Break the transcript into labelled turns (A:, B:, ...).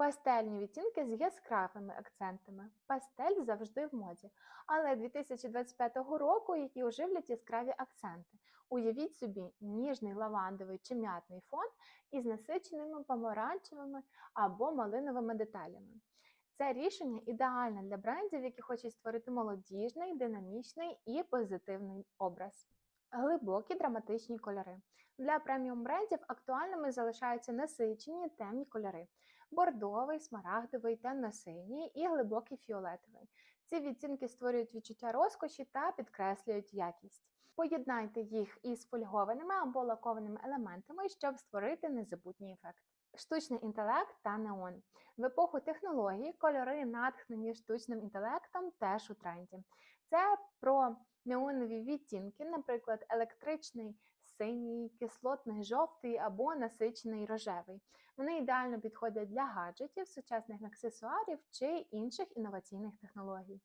A: Пастельні відтінки з яскравими акцентами. Пастель завжди в моді. Але 2025 року, які оживлять яскраві акценти. Уявіть собі ніжний лавандовий чи м'ятний фон із насиченими помаранчевими або малиновими деталями. Це рішення ідеальне для брендів, які хочуть створити молодіжний, динамічний і позитивний образ. Глибокі драматичні кольори. Для преміум брендів актуальними залишаються насичені темні кольори: бордовий, смарагдовий, темно-синій і глибокий фіолетовий. Ці відтінки створюють відчуття розкоші та підкреслюють якість. Поєднайте їх із фольгованими або лакованими елементами, щоб створити незабутній ефект. Штучний інтелект та неон. В епоху технологій кольори, натхнені штучним інтелектом, теж у тренді. Це про неонові відтінки, наприклад, електричний синій, кислотний жовтий або насичений рожевий. Вони ідеально підходять для гаджетів, сучасних аксесуарів чи інших інноваційних технологій.